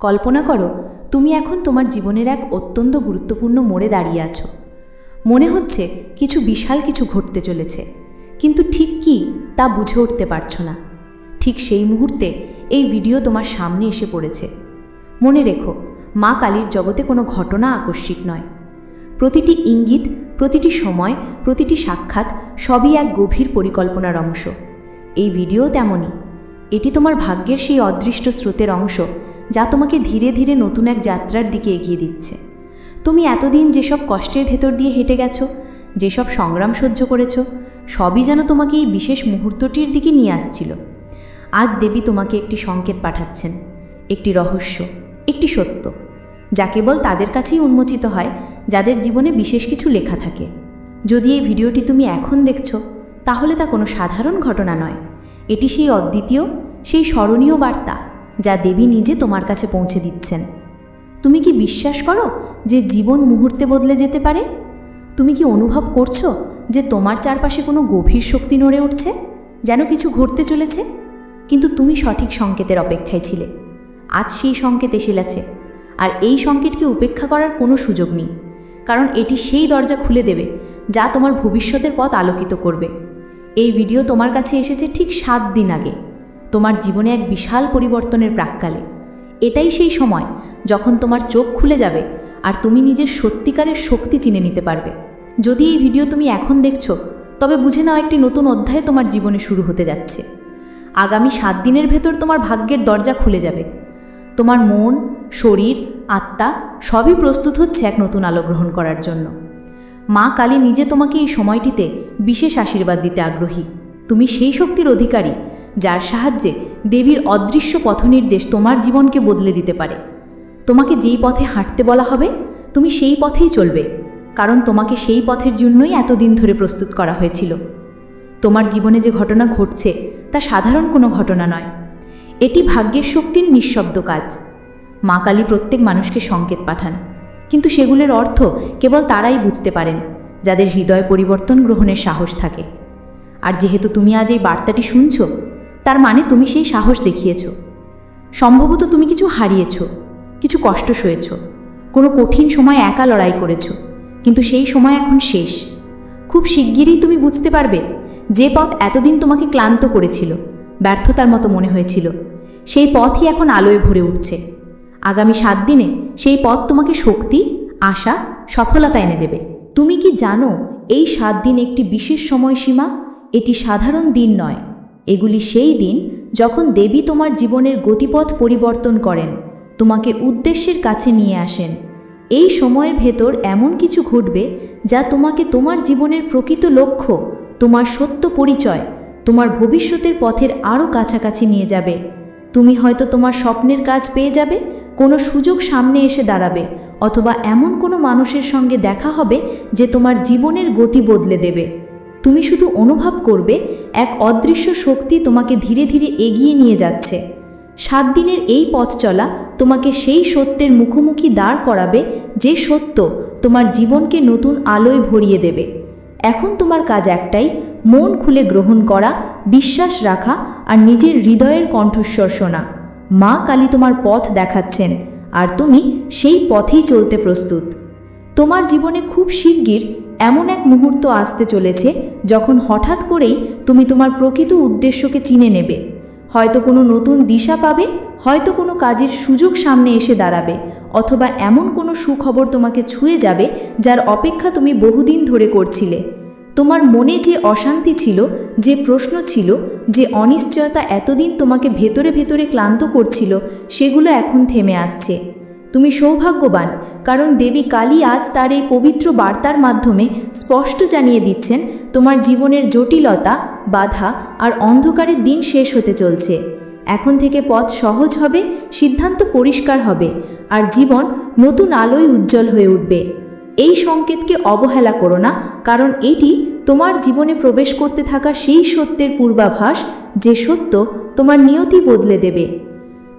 কল্পনা করো, তুমি এখন তোমার জীবনের এক অত্যন্ত গুরুত্বপূর্ণ মোড়ে দাঁড়িয়ে আছো। মনে হচ্ছে কিছু বিশাল কিছু ঘটতে চলেছে, কিন্তু ঠিক কি তা বুঝে উঠতে পারছ না। ঠিক সেই মুহূর্তে এই ভিডিও তোমার সামনে এসে পড়েছে। মনে রেখো, মা কালীর জগতে কোনো ঘটনা আকস্মিক নয়। প্রতিটি ইঙ্গিত, প্রতিটি সময়, প্রতিটি সাক্ষাৎ সবই এক গভীর পরিকল্পনার অংশ। এই ভিডিও তেমনই। এটি তোমার ভাগ্যের সেই অদৃষ্ট স্রোতের অংশ যা তোমাকে ধীরে ধীরে নতুন এক যাত্রার দিকে এগিয়ে দিচ্ছে। তুমি এতদিন যেসব কষ্টের ভেতর দিয়ে হেঁটে গেছো, যেসব সংগ্রাম সহ্য করেছ, সবই যেন তোমাকে এই বিশেষ মুহূর্তটির দিকে নিয়ে আসছিল। আজ দেবী তোমাকে একটি সংকেত পাঠাচ্ছেন, একটি রহস্য, একটি সত্য, যা কেবল তাদের কাছেই উন্মোচিত হয়, যাদের জীবনে বিশেষ কিছু লেখা থাকে। যদি এই ভিডিওটি তুমি এখন দেখছ, তাহলে তা কোনো সাধারণ ঘটনা নয়। এটি সেই অদ্বিতীয়, সেই স্মরণীয় বার্তা যা দেবী নিজে তোমার কাছে পৌঁছে দিচ্ছেন। তুমি কি বিশ্বাস করো যে জীবন মুহূর্তে বদলে যেতে পারে? তুমি কি অনুভব করছ যে তোমার চারপাশে কোনো গভীর শক্তি নড়ে উঠছে? যেন কিছু ঘটতে চলেছে? কিন্তু তুমি সঠিক সংকেতের অপেক্ষায় ছিলে। আজ সেই সংকেত এসে গেছে। আর এই সংকেতকে উপেক্ষা করার কোনো সুযোগ নেই। কারণ এটি সেই দরজা খুলে দেবে যা তোমার ভবিষ্যতের পথ আলোকিত করবে। এই ভিডিও তোমার কাছে এসেছে ঠিক সাত দিন আগে। তোমার জীবনে এক বিশাল পরিবর্তনের প্রাককালে। এটাই সেই সময় যখন তোমার চোখ খুলে যাবে আর তুমি নিজের সত্যিকারের শক্তি চিনে নিতে পারবে। যদি এই ভিডিও তুমি এখন দেখছ, তবে বুঝে নাও একটি নতুন অধ্যায় তোমার জীবনে শুরু হতে যাচ্ছে। আগামী সাত দিনের ভেতর তোমার ভাগ্যের দরজা খুলে যাবে। তোমার মন, শরীর, আত্মা সবই প্রস্তুত হচ্ছে এক নতুন আলো গ্রহণ করার জন্য। মা কালী নিজে তোমাকে এই সময়টিতে বিশেষ আশীর্বাদ দিতে আগ্রহী। তুমি সেই শক্তির অধিকারী যার সাহায্যে দেবীর অদৃশ্য পথনির্দেশ তোমার জীবনকে বদলে দিতে পারে। তোমাকে যেই পথে হাঁটতে বলা হবে, তুমি সেই পথেই চলবে, কারণ তোমাকে সেই পথের জন্যই এতদিন ধরে প্রস্তুত করা হয়েছিল। তোমার জীবনে যে ঘটনা ঘটছে, তা সাধারণ কোনো ঘটনা নয়। এটি ভাগ্যের শক্তির নিঃশব্দ কাজ। মা কালী প্রত্যেক মানুষকে সংকেত পাঠান, কিন্তু সেগুলোর অর্থ কেবল তারাই বুঝতে পারেন, যাদের হৃদয় পরিবর্তন গ্রহণের সাহস থাকে। আর যেহেতু তুমি আজ এই বার্তাটি শুনছ তার মানে তুমি সেই সাহস দেখিয়েছ। সম্ভবত তুমি কিছু হারিয়েছ, কিছু কষ্ট সয়েছ। কোনো কঠিন সময় একা লড়াই করেছ, কিন্তু সেই সময় এখন শেষ। খুব শিগগিরই তুমি বুঝতে পারবে যে পথ এতদিন তোমাকে ক্লান্ত করেছিল, ব্যর্থতার মতো মনে হয়েছিল। সেই পথই এখন আলোয় ভরে উঠছে। আগামী সাত দিনে সেই পথ তোমাকে শক্তি, আশা, সফলতা এনে দেবে। তুমি কি জানো, এই সাত দিন একটি বিশেষ সময়সীমা, এটি সাধারণ দিন নয়। এগুলি সেই দিন যখন দেবী তোমার জীবনের গতিপথ পরিবর্তন করেন, তোমাকে উদ্দেশ্যের কাছে নিয়ে আসেন। এই সময়ের ভেতর এমন কিছু ঘটবে যা তোমাকে তোমার জীবনের প্রকৃত লক্ষ্য, তোমার সত্য পরিচয়, তোমার ভবিষ্যতের পথের আরও কাছাকাছি নিয়ে যাবে। তুমি হয়তো তোমার স্বপ্নের কাজ পেয়ে যাবে, কোনো সুযোগ সামনে এসে দাঁড়াবে, অথবা এমন কোনো মানুষের সঙ্গে দেখা হবে যে তোমার জীবনের গতি বদলে দেবে। তুমি শুধু অনুভব করবে এক অদৃশ্য শক্তি তোমাকে ধীরে ধীরে এগিয়ে নিয়ে যাচ্ছে। সাত দিনের এই পথ চলা তোমাকে সেই সত্যের মুখোমুখি দাঁড় করাবে যে সত্য তোমার জীবনকে নতুন আলোয় ভরিয়ে দেবে। এখন তোমার কাজ একটাই, মন খুলে গ্রহণ করা, বিশ্বাস রাখা আর নিজের হৃদয়ের কণ্ঠস্বর শোনা। মা কালী তোমার পথ দেখাচ্ছেন আর তুমি সেই পথেই চলতে প্রস্তুত। তোমার জীবনে খুব শিগগির এমন এক মুহূর্ত আসতে চলেছে যখন হঠাৎ করেই তুমি তোমার প্রকৃত উদ্দেশ্যকে চিনে নেবে। হয়তো কোনো নতুন দিশা পাবে, হয়তো কোনো কাজের সুযোগ সামনে এসে দাঁড়াবে, অথবা এমন কোনো সুখবর তোমাকে ছুঁয়ে যাবে যার অপেক্ষা তুমি বহুদিন ধরে করছিলে। তোমার মনে যে অশান্তি ছিল, যে প্রশ্ন ছিল, যে অনিশ্চয়তা এতদিন তোমাকে ভেতরে ভেতরে ক্লান্ত করছিল, সেগুলো এখন থেমে আসছে। তুমি সৌভাগ্যবান, কারণ দেবী কালী আজ তার এই পবিত্র বার্তার মাধ্যমে স্পষ্ট জানিয়ে দিচ্ছেন, তোমার জীবনের জটিলতা, বাধা আর অন্ধকারের দিন শেষ হতে চলছে। এখন থেকে পথ সহজ হবে, সিদ্ধান্ত পরিষ্কার হবে, আর জীবন নতুন আলোয় উজ্জ্বল হয়ে উঠবে। এই সংকেতকে অবহেলা করো না, কারণ এটি তোমার জীবনে প্রবেশ করতে থাকা সেই সত্যের পূর্বাভাস, যে সত্য তোমার নিয়তি বদলে দেবে।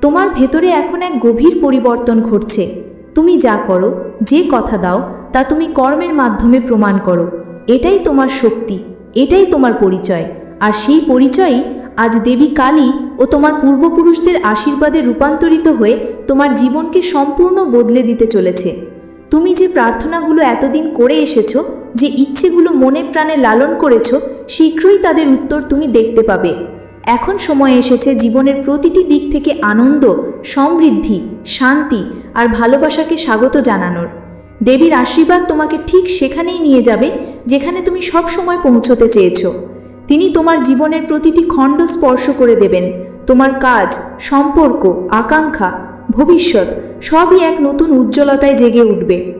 তোমার ভেতরে এখন এক গভীর পরিবর্তন ঘটছে। তুমি যা করো, যে কথা দাও, তা তুমি কর্মের মাধ্যমে প্রমাণ করো। এটাই তোমার শক্তি, এটাই তোমার পরিচয়। আর সেই পরিচয়ই আজ দেবী কালী ও তোমার পূর্বপুরুষদের আশীর্বাদে রূপান্তরিত হয়ে তোমার জীবনকে সম্পূর্ণ বদলে দিতে চলেছে। তুমি যে প্রার্থনাগুলো এতদিন করে এসেছ, যে ইচ্ছেগুলো মনে প্রাণে লালন করেছ, শীঘ্রই তাদের উত্তর তুমি দেখতে পাবে। এখন সময় এসেছে জীবনের প্রতিটি দিক থেকে আনন্দ, সমৃদ্ধি, শান্তি আর ভালোবাসাকে স্বাগত জানানোর। দেবীর আশীর্বাদ তোমাকে ঠিক সেখানেই নিয়ে যাবে যেখানে তুমি সব সময় পৌঁছতে চেয়েছো। তিনি তোমার জীবনের প্রতিটি খণ্ড স্পর্শ করে দেবেন। তোমার কাজ, সম্পর্ক, আকাঙ্ক্ষা, ভবিষ্যৎ সবই এক নতুন উজ্জ্বলতায় জেগে উঠবে।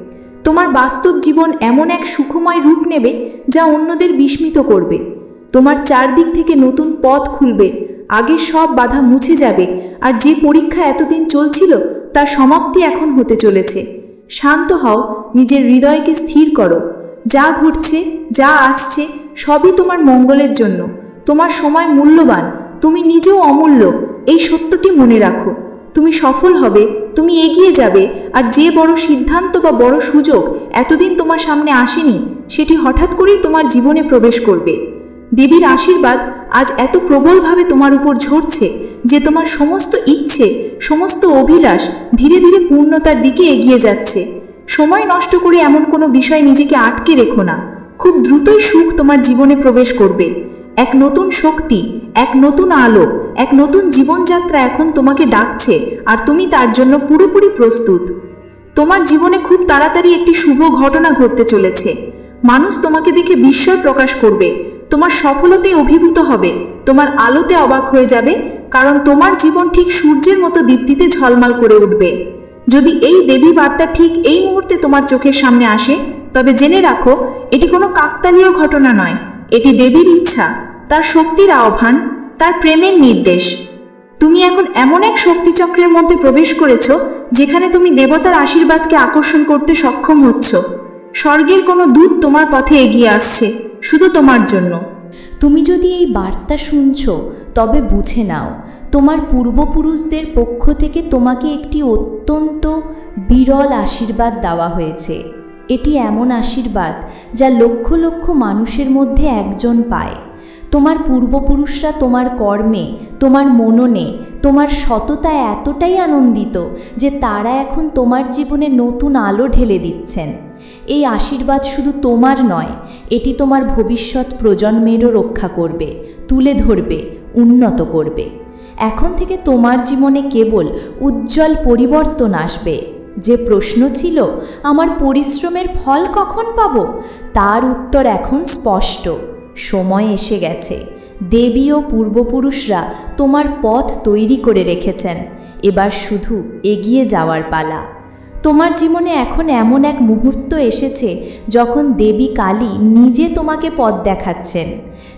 তোমার বাস্তব জীবন এমন এক সুখময় রূপ নেবে যা অন্যদের বিস্মিত করবে। তোমার চারদিক থেকে নতুন পথ খুলবে। আগে সব বাধা মুছে যাবে। আর যে পরীক্ষা এতদিন চলছিল, তার সমাপ্তি এখন হতে চলেছে। শান্ত হও, নিজের হৃদয়কে স্থির করো। যা ঘটছে, যা আসছে, সবই তোমার মঙ্গলের জন্য। তোমার সময় মূল্যবান, তুমি নিজেও অমূল্য। এই সত্যটি মনে রাখো। তুমি সফল হবে, তুমি এগিয়ে যাবে। আর যে বড় সিদ্ধান্ত বা বড় সুযোগ এতদিন তোমার সামনে আসেনি, সেটি হঠাৎ করেই তোমার জীবনে প্রবেশ করবে। দেবীর আশীর্বাদ আজ এত প্রবলভাবে তোমার উপর ঝরছে যে তোমার সমস্ত ইচ্ছে, সমস্ত অভিলাষ ধীরে ধীরে পূর্ণতার দিকে এগিয়ে যাচ্ছে। সময় নষ্ট করে এমন কোনো বিষয় নিজেকে আটকে রেখো না। খুব দ্রুতই সুখ তোমার জীবনে প্রবেশ করবে। এক নতুন শক্তি, এক নতুন আলো, এক নতুন জীবনযাত্রা এখন তোমাকে ডাকছে আর তুমি তার জন্য পুরোপুরি প্রস্তুত। তোমার জীবনে খুব তাড়াতাড়ি একটি শুভ ঘটনা ঘটতে চলেছে। মানুষ তোমাকে দেখে বিস্ময় প্রকাশ করবে। তোমার সফলতে অভিভূত হবে। তোমার আলোতে অবাক হয়ে যাবে, কারণ তোমার জীবন ঠিক সূর্যের মতো দীপ্তিতে ঝলমাল করে উঠবে। যদি এই দেবী বার্তা ঠিক এই মুহূর্তে তোমার চোখের সামনে আসে, তবে জেনে রাখো, এটি কোনো কাকতালীয় ঘটনা নয়। এটি দেবীর ইচ্ছা, তার শক্তির আহ্বান, তার প্রেমের নির্দেশ। তুমি এখন এমন এক শক্তিচক্রের মধ্যে প্রবেশ করেছ, যেখানে তুমি দেবতার আশীর্বাদকে আকর্ষণ করতে সক্ষম হচ্ছ। স্বর্গের কোনো দূত তোমার পথে এগিয়ে আসছে। শুধু তোমার জন্য। তুমি যদি এই বার্তা শুনছ, তবে বুঝে নাও, তোমার পূর্বপুরুষদের পক্ষ থেকে তোমাকে একটি অত্যন্ত বিরল আশীর্বাদ দেওয়া হয়েছে। এটি এমন আশীর্বাদ যা লক্ষ লক্ষ মানুষের মধ্যে একজন পায়। তোমার পূর্বপুরুষরা তোমার কর্মে, তোমার মননে, তোমার সততায় এতটাই আনন্দিত যে তারা এখন তোমার জীবনে নতুন আলো ঢেলে দিচ্ছেন। এই আশীর্বাদ শুধু তোমার নয়, এটি তোমার ভবিষ্যৎ প্রজন্মেরও রক্ষা করবে, তুলে ধরবে, উন্নত করবে। এখন থেকে তোমার জীবনে কেবল উজ্জ্বল পরিবর্তন আসবে। যে প্রশ্ন ছিল, আমার পরিশ্রমের ফল কখন পাব? তার উত্তর এখন স্পষ্ট। সময় এসে গেছে। দেবী ও পূর্বপুরুষরা তোমার পথ তৈরি করে রেখেছেন। এবার শুধু এগিয়ে যাওয়ার পালা। তোমার জীবনে এখন এমন এক মুহূর্ত এসেছে যখন দেবী কালী নিজে তোমাকে পথ দেখাচ্ছেন।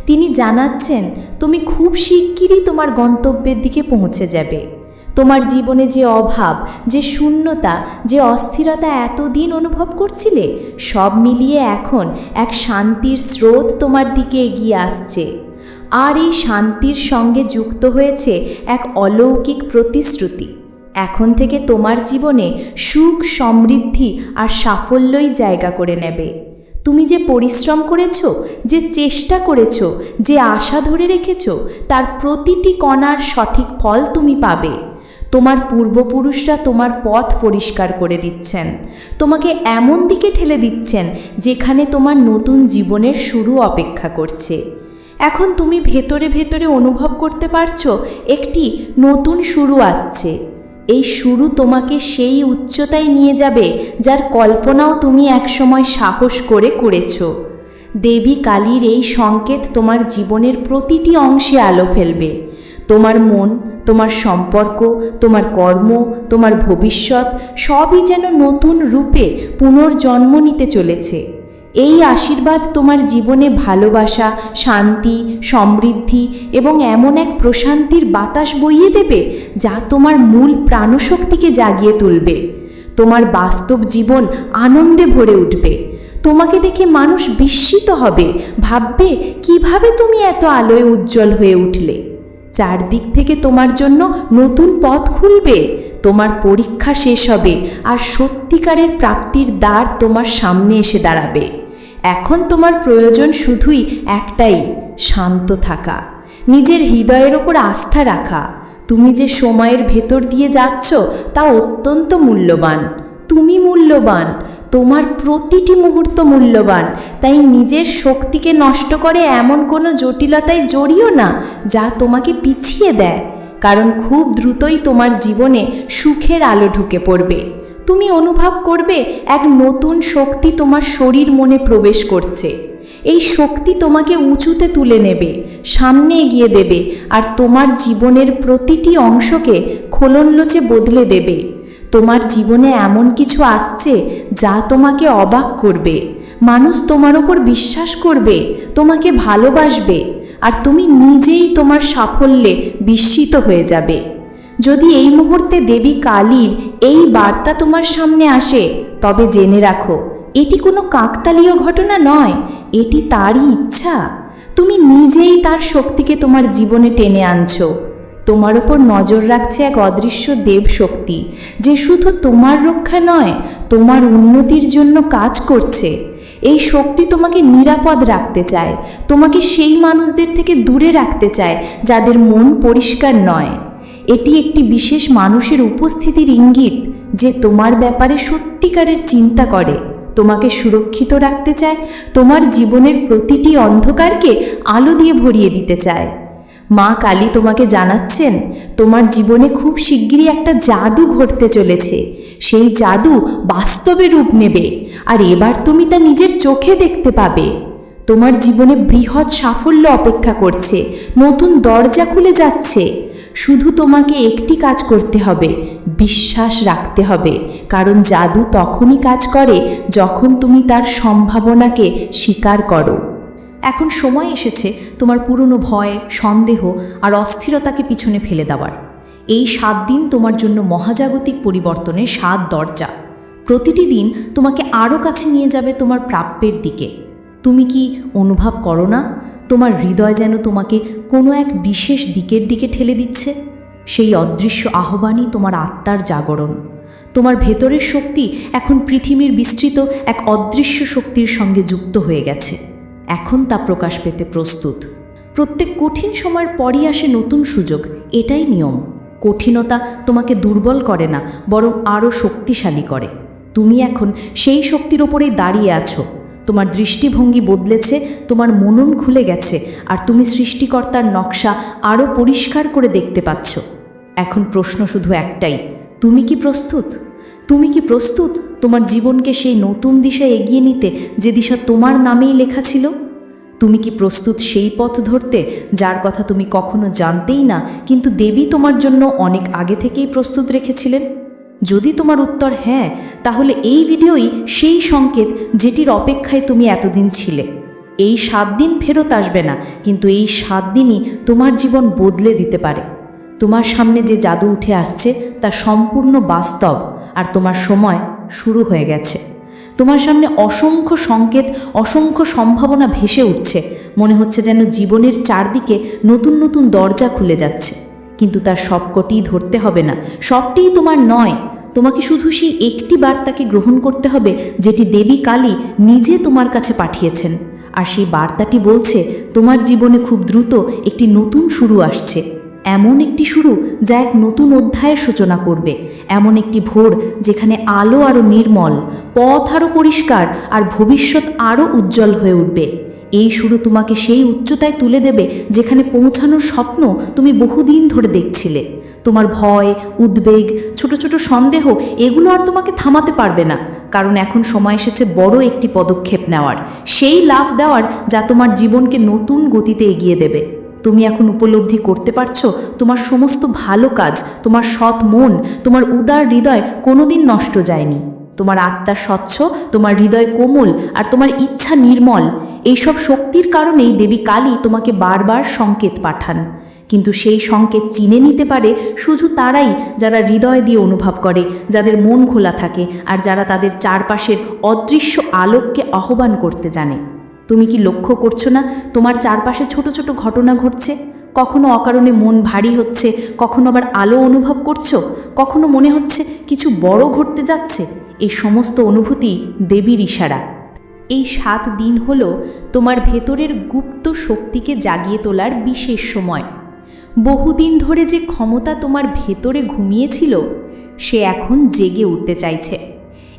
তিনি জানাচ্ছেন, তুমি খুব শিগগিরই তোমার গন্তব্যের দিকে পৌঁছে যাবে। তোমার জীবনে যে অভাব, যে শূন্যতা, যে অস্থিরতা এতদিন অনুভব করছিলে, সব মিলিয়ে এখন এক শান্তির স্রোত তোমার দিকে এগিয়ে আসছে। আর এই শান্তির সঙ্গে যুক্ত হয়েছে এক অলৌকিক প্রতিশ্রুতি। এখন থেকে তোমার জীবনে সুখ, সমৃদ্ধি আর সাফল্যই জায়গা করে নেবে। তুমি যে পরিশ্রম করেছ, যে চেষ্টা করেছ, যে আশা ধরে রেখেছ, তার প্রতিটি কণার সঠিক ফল তুমি পাবে। তোমার পূর্বপুরুষরা তোমার পথ পরিষ্কার করে দিচ্ছেন। তোমাকে এমন দিকে ঠেলে দিচ্ছেন, যেখানে তোমার নতুন জীবনের শুরু অপেক্ষা করছে। এখন তুমি ভেতরে ভেতরে অনুভব করতে পারছ, একটি নতুন শুরু আসছে। এই শুরু তোমাকে সেই উচ্চতায় নিয়ে যাবে, যার কল্পনাও তুমি একসময় সাহস করে করেছ। দেবী কালীর এই সংকেত তোমার জীবনের প্রতিটি অংশে আলো ফেলবে। তোমার মন, তোমার সম্পর্ক, তোমার কর্ম, তোমার ভবিষ্যৎ সবই যেন নতুন রূপে পুনর্জন্ম নিতে চলেছে। এই আশীর্বাদ তোমার জীবনে ভালোবাসা, শান্তি, সমৃদ্ধি এবং এমন এক প্রশান্তির বাতাস বইয়ে দেবে যা তোমার মূল প্রাণশক্তিকে জাগিয়ে তুলবে। তোমার বাস্তব জীবন আনন্দে ভরে উঠবে। তোমাকে দেখে মানুষ বিস্মিত হবে, ভাববে, কীভাবে তুমি এত আলোয় উজ্জ্বল হয়ে উঠলে? চারদিক থেকে তোমার জন্য নতুন পথ খুলবে। তোমার পরীক্ষা শেষ হবে আর সত্যিকারের প্রাপ্তির দ্বার তোমার সামনে এসে দাঁড়াবে। এখন তোমার প্রয়োজন শুধুই একটাই, শান্ত থাকা। নিজের হৃদয়ের ওপর আস্থা রাখা। তুমি যে সময়ের ভেতর দিয়ে যাচ্ছ, তা অত্যন্ত মূল্যবান। তুমি মূল্যবান। তোমার প্রতিটি মুহূর্ত মূল্যবান। তাই নিজের শক্তিকে নষ্ট করে এমন কোনো জটিলতায় জড়িও না, যা তোমাকে পিছিয়ে দেয়। কারণ খুব দ্রুতই তোমার জীবনে সুখের আলো ঢুকে পড়বে। তুমি অনুভব করবে এক নতুন শক্তি তোমার শরীর মনে প্রবেশ করছে। এই শক্তি তোমাকে উঁচুতে তুলে নেবে, সামনে এগিয়ে দেবে আর তোমার জীবনের প্রতিটি অংশকে খোলনলোচে বদলে দেবে। তোমার জীবনে এমন কিছু আসছে যা তোমাকে অবাক করবে। মানুষ তোমার ওপর বিশ্বাস করবে, তোমাকে ভালোবাসবে। আর তুমি নিজেই তোমার সাফল্যে বিস্মিত হয়ে যাবে। যদি এই মুহূর্তে দেবী কালীর এই বার্তা তোমার সামনে আসে, তবে জেনে রাখো, এটি কোনো কাকতালীয় ঘটনা নয়, এটি তারই ইচ্ছা। তুমি নিজেই তার শক্তিকে তোমার জীবনে টেনে আনছো। তোমার ওপর নজর রাখছে এক অদৃশ্য দেব শক্তি যে শুধু তোমার রক্ষা নয়, তোমার উন্নতির জন্য কাজ করছে। এই শক্তি তোমাকে নিরাপদ রাখতে চায়। তোমাকে সেই মানুষদের থেকে দূরে রাখতে চায়, যাদের মন পরিষ্কার নয়। এটি একটি বিশেষ মানুষের উপস্থিতির ইঙ্গিত যে তোমার ব্যাপারে সত্যিকারের চিন্তা করে। তোমাকে সুরক্ষিত রাখতে চায়, তোমার জীবনের প্রতিটি অন্ধকারকে আলো দিয়ে ভরিয়ে দিতে চায়। মা কালী তোমাকে জানাচ্ছেন, তোমার জীবনে খুব শিগগিরই একটা জাদু ঘটতে চলেছে। সেই জাদু বাস্তবে রূপ নেবে। আর এবার তুমি তা নিজের চোখে দেখতে পাবে। তোমার জীবনে বৃহৎ সাফল্য অপেক্ষা করছে। নতুন দরজা খুলে যাচ্ছে। শুধু তোমাকে একটি কাজ করতে হবে, বিশ্বাস রাখতে হবে। কারণ জাদু তখনই কাজ করে যখন তুমি তার সম্ভাবনাকে স্বীকার করো। এখন সময় এসেছে তোমার পুরনো ভয়, সন্দেহ আর অস্থিরতাকে পিছনে ফেলে দেওয়ার। এই সাত দিন তোমার জন্য মহাজাগতিক পরিবর্তনের সাত দরজা। প্রতিটি দিন তোমাকে আরও কাছে নিয়ে যাবে তোমার প্রাপ্যের দিকে। তুমি কি অনুভব করো না? তোমার হৃদয় যেন তোমাকে কোনো এক বিশেষ দিকের দিকে ঠেলে দিচ্ছে? সেই অদৃশ্য আহ্বানই তোমার আত্মার জাগরণ। তোমার ভেতরের শক্তি এখন পৃথিবীর বিস্তৃত এক অদৃশ্য শক্তির সঙ্গে যুক্ত হয়ে গেছে। এখন তা প্রকাশ পেতে প্রস্তুত। প্রত্যেক কঠিন সময়ের পরই আসে নতুন সুযোগ। এটাই নিয়ম। কঠিনতা তোমাকে দুর্বল করে না, বরং আরও শক্তিশালী করে। তুমি এখন সেই শক্তির ওপরেই দাঁড়িয়ে আছো। তোমার দৃষ্টিভঙ্গি বদলেছে, তোমার মনন খুলে গেছে, আর তুমি সৃষ্টিকর্তার নকশা আরও পরিষ্কার করে দেখতে পাচ্ছ। এখন প্রশ্ন শুধু একটাই, তুমি কি প্রস্তুত? তুমি কি প্রস্তুত তোমার জীবনকে সেই নতুন দিশায় এগিয়ে নিতে যে দিশা তোমার নামেই লেখা ছিল? তুমি কি প্রস্তুত সেই পথ ধরতে, যার কথা তুমি কখনো জানতেই না, কিন্তু দেবী তোমার জন্য অনেক আগে থেকেই প্রস্তুত রেখেছিলেন? যদি তোমার উত্তর হ্যাঁ তাহলে এই ভিডিওই সেই সংকেত যেটির অপেক্ষায় তুমি এতদিন ছিলে। এই সাত দিন ফেরত আসবে না, কিন্তু এই সাত দিনই তোমার জীবন বদলে দিতে পারে। তোমার সামনে যে জাদু উঠে আসছে, তা সম্পূর্ণ বাস্তব, আর তোমার সময় শুরু হয়ে গেছে। তোমার সামনে অসংখ্য সংকেত, অসংখ্য সম্ভাবনা ভেসে উঠছে। মনে হচ্ছে যেন জীবনের চারদিকে নতুন নতুন দরজা খুলে যাচ্ছে। কিন্তু তার সবকটিই ধরতে হবে না। সবটিই তোমার নয়। তোমাকে শুধু সেই একটি বার্তাকে গ্রহণ করতে হবে, যেটি দেবী কালী নিজে তোমার কাছে পাঠিয়েছেন। আর সেই বার্তাটি বলছে, তোমার জীবনে খুব দ্রুত একটি নতুন শুরু আসছে। এমন একটি শুরু যা এক নতুন অধ্যায়ের সূচনা করবে। এমন একটি ভোর যেখানে আলো আরও নির্মল, পথ আরও পরিষ্কার আর ভবিষ্যৎ আরও উজ্জ্বল হয়ে উঠবে। এই শুরু তোমাকে সেই উচ্চতায় তুলে দেবে যেখানে পৌঁছানোর স্বপ্ন তুমি বহুদিন ধরে দেখছিলে। তোমার ভয়, উদ্বেগ, ছোট ছোট সন্দেহ, এগুলো আর তোমাকে থামাতে পারবে না। কারণ এখন সময় এসেছে বড় একটি পদক্ষেপ নেওয়ার। সেই লাভ দেওয়ার যা তোমার জীবনকে নতুন গতিতে এগিয়ে দেবে। তুমি এখন উপলব্ধি করতে পারছ? তোমার সমস্ত ভালো কাজ, তোমার সৎ মন, তোমার উদার হৃদয় কোনোদিন নষ্ট যায়নি। তোমার আত্মা স্বচ্ছ, তোমার হৃদয় কোমল, আর তোমার ইচ্ছা নির্মল। এইসব শক্তির কারণেই দেবী কালী তোমাকে বারবার সংকেত পাঠান। কিন্তু সেই সংকেত চিনে নিতে পারে শুধু তারাই যারা হৃদয় দিয়ে অনুভব করে, যাদের মন খোলা থাকে, আর যারা তাদের চারপাশের অদৃশ্য আলোককে আহ্বান করতে জানে। তুমি কি লক্ষ্য করছ না? তোমার চারপাশে ছোট ছোট ঘটনা ঘটছে। কখনো অকারণে মন ভারী হচ্ছে, কখনো আবার আলো অনুভব করছ? কখনো মনে হচ্ছে কিছু বড় ঘটতে যাচ্ছে? এই সমস্ত অনুভূতি দেবীর ইশারা। এই সাত দিন হল তোমার ভেতরের গুপ্ত শক্তিকে জাগিয়ে তোলার বিশেষ সময়। বহুদিন ধরে যে ক্ষমতা তোমার ভেতরে ঘুমিয়েছিল, সে এখন জেগে উঠতে চাইছে।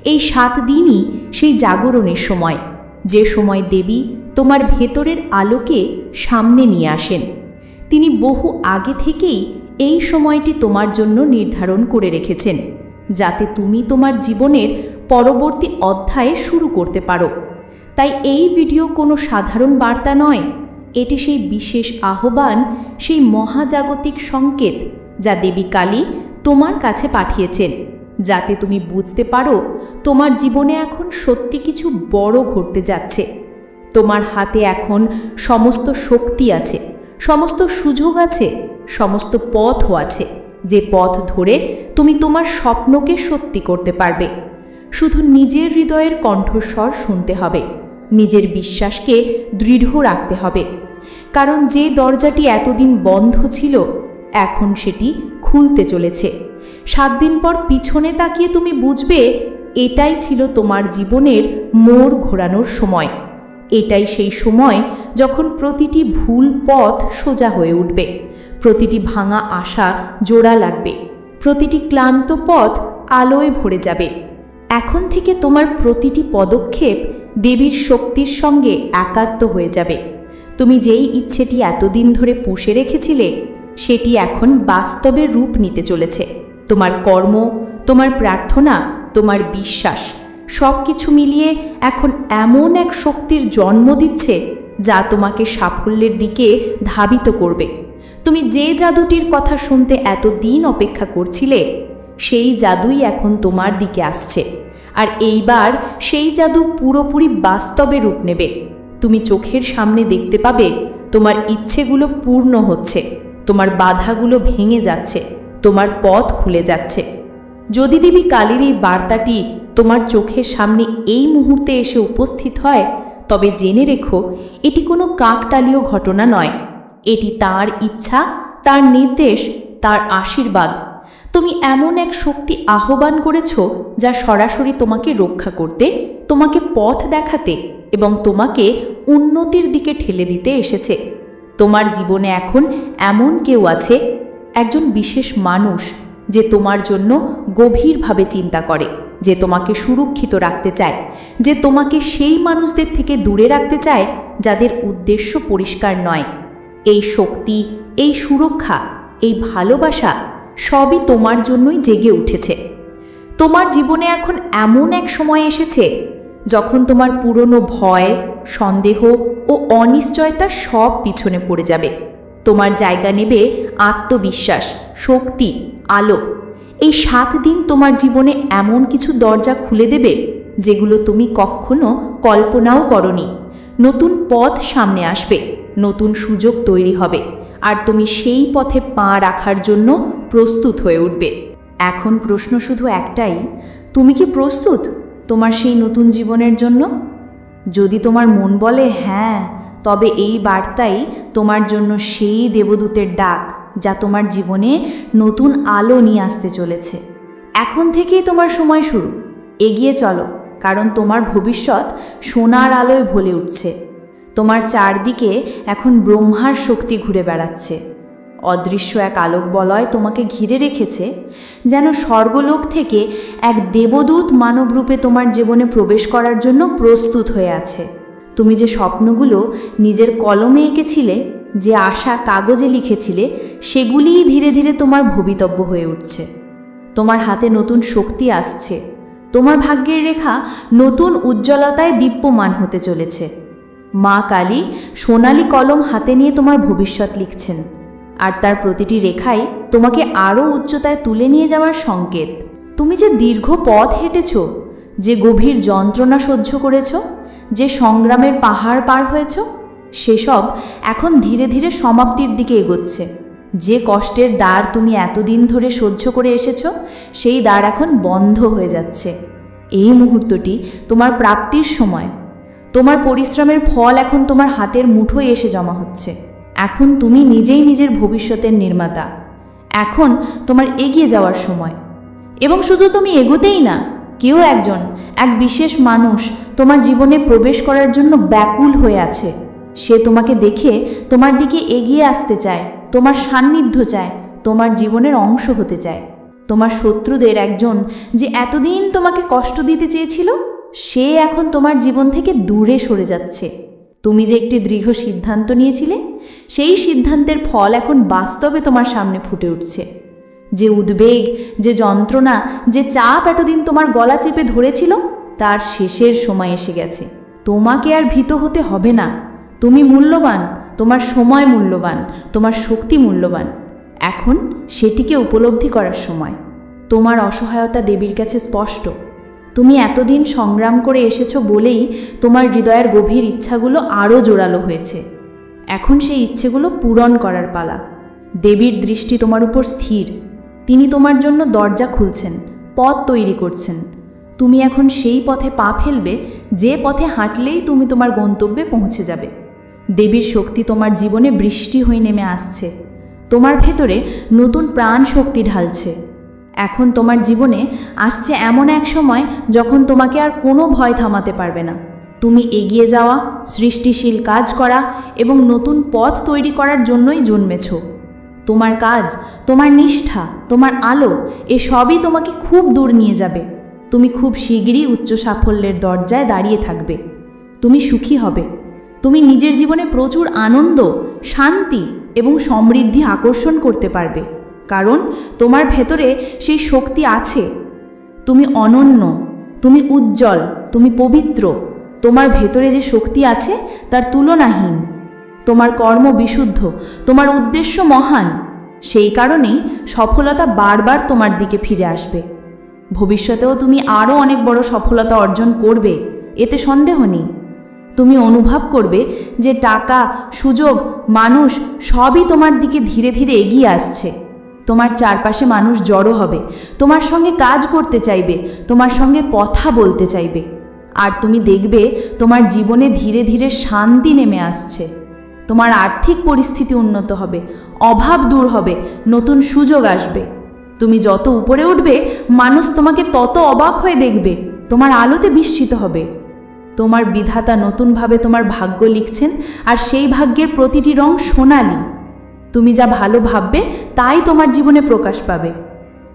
এই সাত দিনই সেই জাগরণের সময়। যে সময় দেবী তোমার ভেতরের আলোকে সামনে নিয়ে আসেন, তিনি বহু আগে থেকেই এই সময়টি তোমার জন্য নির্ধারণ করে রেখেছেন, যাতে তুমি তোমার জীবনের পরবর্তী অধ্যায়ে শুরু করতে পারো। তাই এই ভিডিও কোনো সাধারণ বার্তা নয়, এটি সেই বিশেষ আহ্বান, সেই মহাজাগতিক সংকেত যা দেবী কালী তোমার কাছে পাঠিয়েছেন। যাতে তুমি বুঝতে পারো তোমার জীবনে এখন সত্যি কিছু বড় ঘটতে যাচ্ছে। তোমার হাতে এখন সমস্ত শক্তি আছে, সমস্ত সুযোগ আছে, সমস্ত পথও আছে। যে পথ ধরে তুমি তোমার স্বপ্নকে সত্যি করতে পারবে। শুধু নিজের হৃদয়ের কণ্ঠস্বর শুনতে হবে, নিজের বিশ্বাসকে দৃঢ় রাখতে হবে। কারণ যে দরজাটি এতদিন বন্ধ ছিল, এখন সেটি খুলতে চলেছে। সাত দিন পর পিছনে তাকিয়ে তুমি বুঝবে, এটাই ছিল তোমার জীবনের মোড় ঘোরানোর সময়। এটাই সেই সময় যখন প্রতিটি ভুল পথ সোজা হয়ে উঠবে। প্রতিটি ভাঙা আশা জোড়া লাগবে। প্রতিটি ক্লান্ত পথ আলোয় ভরে যাবে। এখন থেকে তোমার প্রতিটি পদক্ষেপ দেবীর শক্তির সঙ্গে একাত্ম হয়ে যাবে। তুমি যেই ইচ্ছেটি এতদিন ধরে পুষে রেখেছিলে, সেটি এখন বাস্তবে রূপ নিতে চলেছে। তোমার কর্ম, তোমার প্রার্থনা, তোমার বিশ্বাস সব কিছু মিলিয়ে এখন এমন এক শক্তির জন্ম দিচ্ছে যা তোমাকে সাফল্যের দিকে ধাবিত করবে। তুমি যে জাদুটির কথা শুনতে এত দিন অপেক্ষা করছিলে, সেই জাদুই এখন তোমার দিকে আসছে। আর এইবার সেই জাদু পুরোপুরি বাস্তবে রূপ নেবে। তুমি চোখের সামনে দেখতে পাবে, তোমার ইচ্ছেগুলো পূর্ণ হচ্ছে, তোমার বাধাগুলো ভেঙে যাচ্ছে। তোমার পথ খুলে যাচ্ছে। যদি দেবী কালীর এই বার্তাটি তোমার চোখের সামনে এই মুহূর্তে এসে উপস্থিত হয়, তবে জেনে রেখো, এটি কোনো কাকটালীয় ঘটনা নয়। এটি তার ইচ্ছা, তার নির্দেশ, তার আশীর্বাদ। তুমি এমন এক শক্তি আহ্বান করেছ, যা সরাসরি তোমাকে রক্ষা করতে, তোমাকে পথ দেখাতে এবং তোমাকে উন্নতির দিকে ঠেলে দিতে এসেছে। তোমার জীবনে এখন এমন কেউ আছে একজন বিশেষ মানুষ যে তোমার জন্য গভীরভাবে চিন্তা করে, যে তোমাকে সুরক্ষিত রাখতে চায়, যে তোমাকে সেই মানুষদের থেকে দূরে রাখতে চায় যাদের উদ্দেশ্য পরিষ্কার নয়। এই শক্তি, এই সুরক্ষা, এই ভালোবাসা সবই তোমার জন্যই জেগে উঠেছে। তোমার জীবনে এখন এমন এক সময় এসেছে যখন তোমার পুরনো ভয়, সন্দেহ ও অনিশ্চয়তা সব পিছনে পড়ে যাবে। তোমার জায়গা নেবে আত্মবিশ্বাস, শক্তি, আলো। এই সাত দিন তোমার জীবনে এমন কিছু দরজা খুলে দেবে যেগুলো তুমি কখনো কল্পনাও করনি। নতুন পথ সামনে আসবে, নতুন সুযোগ তৈরি হবে, আর তুমি সেই পথে পা রাখার জন্য প্রস্তুত হয়ে উঠবে। এখন প্রশ্ন শুধু একটাই, তুমি কি প্রস্তুত তোমার সেই নতুন জীবনের জন্য? যদি তোমার মন বলে হ্যাঁ তবে এই বার্তাই তোমার জন্য সেই দেবদূতের ডাক, যা তোমার জীবনে নতুন আলো নিয়ে আসতে চলেছে। এখন থেকেই তোমার সময় শুরু। এগিয়ে চলো, কারণ তোমার ভবিষ্যৎ সোনার আলোয় ভলে উঠছে। তোমার চারদিকে এখন ব্রহ্মার শক্তি ঘুরে বেড়াচ্ছে। অদৃশ্য এক আলোক বলয় তোমাকে ঘিরে রেখেছে, যেন স্বর্গলোক থেকে এক দেবদূত মানবরূপে তোমার জীবনে প্রবেশ করার জন্য প্রস্তুত হয়ে আছে। তুমি যে স্বপ্নগুলো নিজের কলমে এঁকেছিলে, যে আশা কাগজে লিখেছিলে, সেগুলিই ধীরে ধীরে তোমার ভবিতব্য হয়ে উঠছে। তোমার হাতে নতুন শক্তি আসছে। তোমার ভাগ্যের রেখা নতুন উজ্জ্বলতায় দীপ্যমান হতে চলেছে। মা কালী সোনালি কলম হাতে নিয়ে তোমার ভবিষ্যৎ লিখছেন। আর তার প্রতিটি রেখাই তোমাকে আরও উচ্চতায় তুলে নিয়ে যাওয়ার সংকেত। তুমি যে দীর্ঘ পথ হেঁটেছ, যে গভীর যন্ত্রণা সহ্য করেছ যে সংগ্রামের পাহাড় পার হয়েছ, সেসব এখন ধীরে ধীরে সমাপ্তির দিকে এগোচ্ছে। যে কষ্টের দ্বার তুমি এতদিন ধরে সহ্য করে এসেছ, সেই দ্বার এখন বন্ধ হয়ে যাচ্ছে। এই মুহূর্তটি তোমার প্রাপ্তির সময়। তোমার পরিশ্রমের ফল এখন তোমার হাতের মুঠোয় এসে জমা হচ্ছে। এখন তুমি নিজেই নিজের ভবিষ্যতের নির্মাতা। এখন তোমার এগিয়ে যাওয়ার সময়। এবং শুধু তুমি এগোতেই না কেউ একজন, এক বিশেষ মানুষ তোমার জীবনে প্রবেশ করার জন্য ব্যাকুল হয়ে আছে। সে তোমাকে দেখে তোমার দিকে এগিয়ে আসতে চায়, তোমার সান্নিধ্য চায়, তোমার জীবনের অংশ হতে চায়। তোমার শত্রুদের একজন যে এতদিন তোমাকে কষ্ট দিতে চেয়েছিল, সে এখন তোমার জীবন থেকে দূরে সরে যাচ্ছে। তুমি যে একটি দৃঢ় সিদ্ধান্ত নিয়েছিলে, সেই সিদ্ধান্তের ফল এখন বাস্তবে তোমার সামনে ফুটে উঠছে। যে উদ্বেগ, যে যন্ত্রণা, যে চাপ এতদিন তোমার গলা চেপে ধরেছিল, তার শেষের সময় এসে গেছে। তোমাকে আর ভীত হতে হবে না। তুমি মূল্যবান, তোমার সময় মূল্যবান, তোমার শক্তি মূল্যবান। এখন সেটিকে উপলব্ধি করার সময়। তোমার অসহায়তা দেবীর কাছে স্পষ্ট। তুমি এতদিন সংগ্রাম করে এসেছ বলেই তোমার হৃদয়ের গভীর ইচ্ছাগুলো আরও জোরালো হয়েছে। এখন সেই ইচ্ছেগুলো পূরণ করার পালা। দেবীর দৃষ্টি তোমার উপর স্থির। তিনি তোমার জন্য দরজা খুলছেন, পথ তৈরি করছেন। তুমি এখন সেই পথে পা ফেলবে, যে পথে হাঁটলেই তুমি তোমার গন্তব্যে পৌঁছে যাবে। দেবীর শক্তি তোমার জীবনে বৃষ্টি হয়ে নেমে আসছে। তোমার ভেতরে নতুন প্রাণ শক্তি ঢালছে। এখন তোমার জীবনে আসছে এমন এক সময় যখন তোমাকে আর কোনো ভয় থামাতে পারবে না। তুমি এগিয়ে যাওয়া, সৃষ্টিশীল কাজ করা এবং নতুন পথ তৈরি করার জন্যই জন্মেছ। তোমার কাজ তোমার নিষ্ঠা, তোমার আলো, এ সবই তোমাকে খুব দূর নিয়ে যাবে। তুমি খুব শীঘ্রই উচ্চ সাফল্যের দরজায় দাঁড়িয়ে থাকবে। তুমি সুখী হবে। তুমি নিজের জীবনে প্রচুর আনন্দ, শান্তি এবং সমৃদ্ধি আকর্ষণ করতে পারবে। কারণ তোমার ভেতরে সেই শক্তি আছে। তুমি অনন্য, তুমি উজ্জ্বল, তুমি পবিত্র। তোমার ভেতরে যে শক্তি আছে, তার তুলনাহীন। তোমার কর্ম বিশুদ্ধ, তোমার উদ্দেশ্য মহান। সেই কারণেই সফলতা বারবার তোমার দিকে ফিরে আসবে। ভবিষ্যতেও তুমি আরও অনেক বড় সফলতা অর্জন করবে, এতে সন্দেহ নেই। তুমি অনুভব করবে যে টাকা, সুযোগ, মানুষ সবই তোমার দিকে ধীরে ধীরে এগিয়ে আসছে। তোমার চারপাশে মানুষ জড়ো হবে, তোমার সঙ্গে কাজ করতে চাইবে, তোমার সঙ্গে কথা বলতে চাইবে। আর তুমি দেখবে তোমার জীবনে ধীরে ধীরে শান্তি নেমে আসছে। তোমার আর্থিক পরিস্থিতি উন্নত হবে, অভাব দূর হবে, নতুন সুযোগ আসবে। তুমি যত উপরে উঠবে, মানুষ তোমাকে তত অবাক হয়ে দেখবে, তোমার আলোতে বিস্মিত হবে। তোমার বিধাতা নতুনভাবে তোমার ভাগ্য লিখছেন আর সেই ভাগ্যের প্রতিটি রং সোনালি। তুমি যা ভালো ভাববে, তাই তোমার জীবনে প্রকাশ পাবে।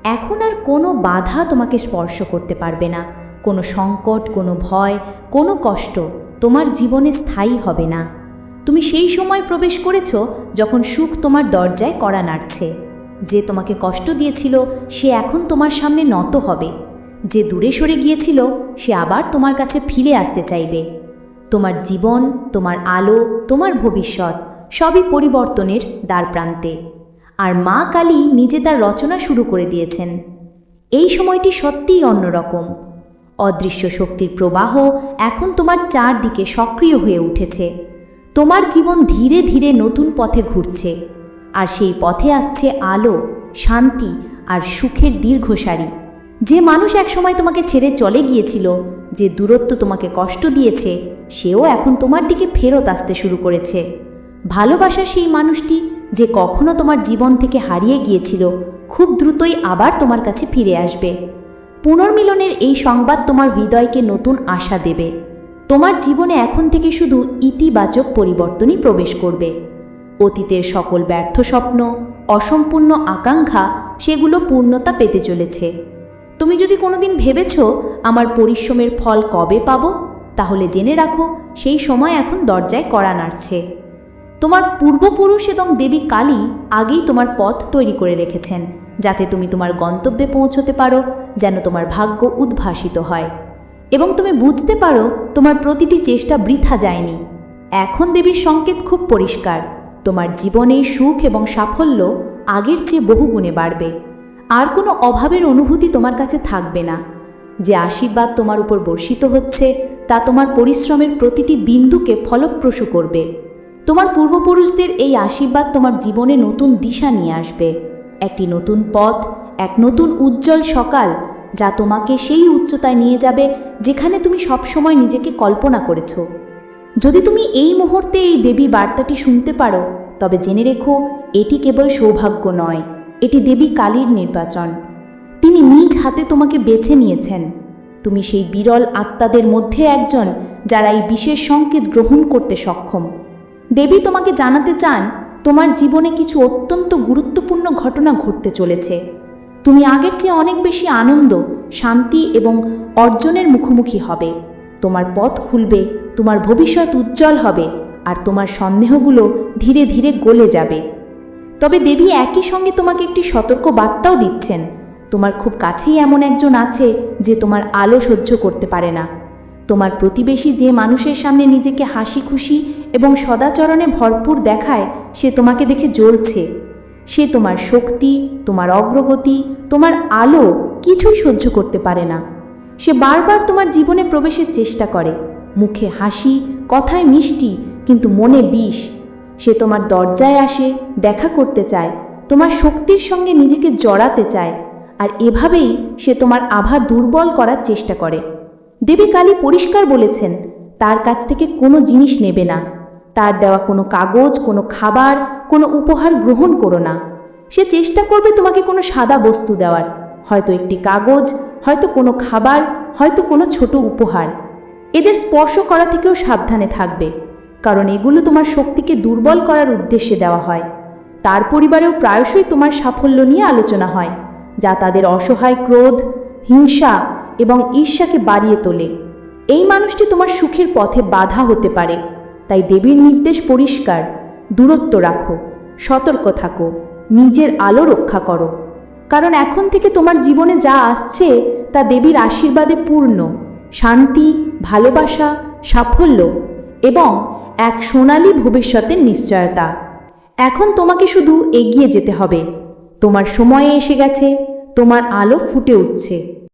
এখন আর কোনো বাধা তোমাকে স্পর্শ করতে পারবে না। কোনো সংকট, কোনো ভয়, কোনো কষ্ট তোমার জীবনে স্থায়ী হবে না। তুমি সেই সময় প্রবেশ করেছ যখন সুখ তোমার দরজায় কড়া নাড়ছে। যে তোমাকে কষ্ট দিয়েছিল, সে এখন তোমার সামনে নত হবে। যে দূরে সরে গিয়েছিল, সে আবার তোমার কাছে ফিরে আসতে চাইবে। তোমার জীবন, তোমার আলো, তোমার ভবিষ্যৎ, সবই পরিবর্তনের দ্বার প্রান্তে আর মা কালী নিজে তার রচনা শুরু করে দিয়েছেন। এই সময়টি সত্যিই অন্যরকম। অদৃশ্য শক্তির প্রবাহ এখন তোমার চারদিকে সক্রিয় হয়ে উঠেছে। তোমার জীবন ধীরে ধীরে নতুন পথে ঘুরছে। আর সেই পথে আসছে আলো, শান্তি আর সুখের দীর্ঘ সারি যে মানুষ একসময় তোমাকে ছেড়ে চলে গিয়েছিল, যে দূরত্ব তোমাকে কষ্ট দিয়েছে, সেও এখন তোমার দিকে ফেরত আসতে শুরু করেছে। ভালোবাসা সেই মানুষটি যে কখনো তোমার জীবন থেকে হারিয়ে গিয়েছিল, খুব দ্রুতই আবার তোমার কাছে ফিরে আসবে। পুনর্মিলনের এই সংবাদ তোমার হৃদয়কে নতুন আশা দেবে। তোমার জীবনে এখন থেকে শুধু ইতিবাচক পরিবর্তনই প্রবেশ করবে। অতীতের সকল ব্যর্থ স্বপ্ন, অসম্পূর্ণ আকাঙ্ক্ষা, সেগুলো পূর্ণতা পেতে চলেছে। তুমি যদি কোনোদিন ভেবেছ আমার পরিশ্রমের ফল কবে পাবো, তাহলে জেনে রাখো সেই সময় এখন দরজায় কড়া নাড়ছে। তোমার পূর্বপুরুষ এবং দেবী কালী আগেই তোমার পথ তৈরি করে রেখেছেন, যাতে তুমি তোমার গন্তব্যে পৌঁছতে পারো, যেন তোমার ভাগ্য উদ্ভাসিত হয়। এবং তুমি বুঝতে পারো তোমার প্রতিটি চেষ্টা বৃথা যায়নি। এখন দেবীর সংকেত খুব পরিষ্কার। তোমার জীবনে সুখ এবং সাফল্য আগের চেয়ে বহুগুণে বাড়বে। আর কোনো অভাবের অনুভূতি তোমার কাছে থাকবে না। যে আশীর্বাদ তোমার উপর বর্ষিত হচ্ছে, তা তোমার পরিশ্রমের প্রতিটি বিন্দুকে ফলপ্রসূ করবে। তোমার পূর্বপুরুষদের এই আশীর্বাদ তোমার জীবনে নতুন দিশা নিয়ে আসবে। একটি নতুন পথ, এক নতুন উজ্জ্বল সকাল যা তোমাকে সেই উচ্চতায় নিয়ে যাবে যেখানে তুমি সবসময় নিজেকে কল্পনা করেছ। যদি তুমি এই মুহূর্তে এই দেবী বার্তাটি শুনতে পারো, তবে জেনে রেখো, এটি কেবল সৌভাগ্য নয়, এটি দেবী কালীর নির্বাচন। তিনি নিজ হাতে তোমাকে বেছে নিয়েছেন। তুমি সেই বিরল আত্মাদের মধ্যে একজন যারা এই বিশেষ সংকেত গ্রহণ করতে সক্ষম। দেবী তোমাকে জানাতে চান, তোমার জীবনে কিছু অত্যন্ত গুরুত্বপূর্ণ ঘটনা ঘটতে চলেছে। তুমি আগের চেয়ে অনেক বেশি আনন্দ, শান্তি এবং অর্জনের মুখোমুখি হবে। তোমার পথ খুলবে, তোমার ভবিষ্যৎ উজ্জ্বল হবে, আর তোমার সন্দেহগুলো ধীরে ধীরে গলে যাবে। তবে দেবী একই সঙ্গে তোমাকে একটি সতর্ক বার্তাও দিচ্ছেন। তোমার খুব কাছেই এমন একজন আছে যে তোমার আলো সহ্য করতে পারে না। তোমার প্রতিবেশী যে মানুষের সামনে নিজেকে হাসি খুশি এবং সদাচরণে ভরপুর দেখায়, সে তোমাকে দেখে জ্বলছে। সে তোমার শক্তি, তোমার অগ্রগতি, তোমার আলো কিছুই সহ্য করতে পারে না। সে বারবার তোমার জীবনে প্রবেশের চেষ্টা করে। মুখে হাসি, কথায় মিষ্টি, কিন্তু মনে বিষ। সে তোমার দরজায় আসে, দেখা করতে চায়, তোমার শক্তির সঙ্গে নিজেকে জড়াতে চায়, আর এভাবেই সে তোমার আভা দুর্বল করার চেষ্টা করে। দেবী কালী পরিষ্কার বলেছেন, তার কাছ থেকে কোনো জিনিস নেবে না। তার দেওয়া কোনো কাগজ, কোনো খাবার, কোনো উপহার গ্রহণ করো না। সে চেষ্টা করবে তোমাকে কোনো সাদা বস্তু দেওয়ার। হয়তো একটি কাগজ, হয়তো কোনো খাবার, হয়তো কোনো ছোট উপহার। এদের স্পর্শ করা থেকেও সাবধানে থাকবে, কারণ এগুলো তোমার শক্তিকে দুর্বল করার উদ্দেশ্যে দেওয়া হয়। তার পরিবারেও প্রায়শই তোমার সাফল্য নিয়ে আলোচনা হয়, যা তাদের অসহায় ক্রোধ, হিংসা এবং ঈর্ষাকে বাড়িয়ে তোলে। এই মানুষটি তোমার সুখের পথে বাধা হতে পারে। তাই দেবীর নির্দেশ পরিষ্কার, দূরত্ব রাখো, সতর্ক থাকো, নিজের আলো রক্ষা করো। কারণ এখন থেকে তোমার জীবনে যা আসছে তা দেবীর আশীর্বাদে পূর্ণ, শান্তি, ভালোবাসা, সাফল্য এবং এক সোনালী ভবিষ্যতের নিশ্চয়তা। এখন তোমাকে শুধু এগিয়ে যেতে হবে। তোমার সময়ে এসে গেছে, তোমার আলো ফুটে উঠছে।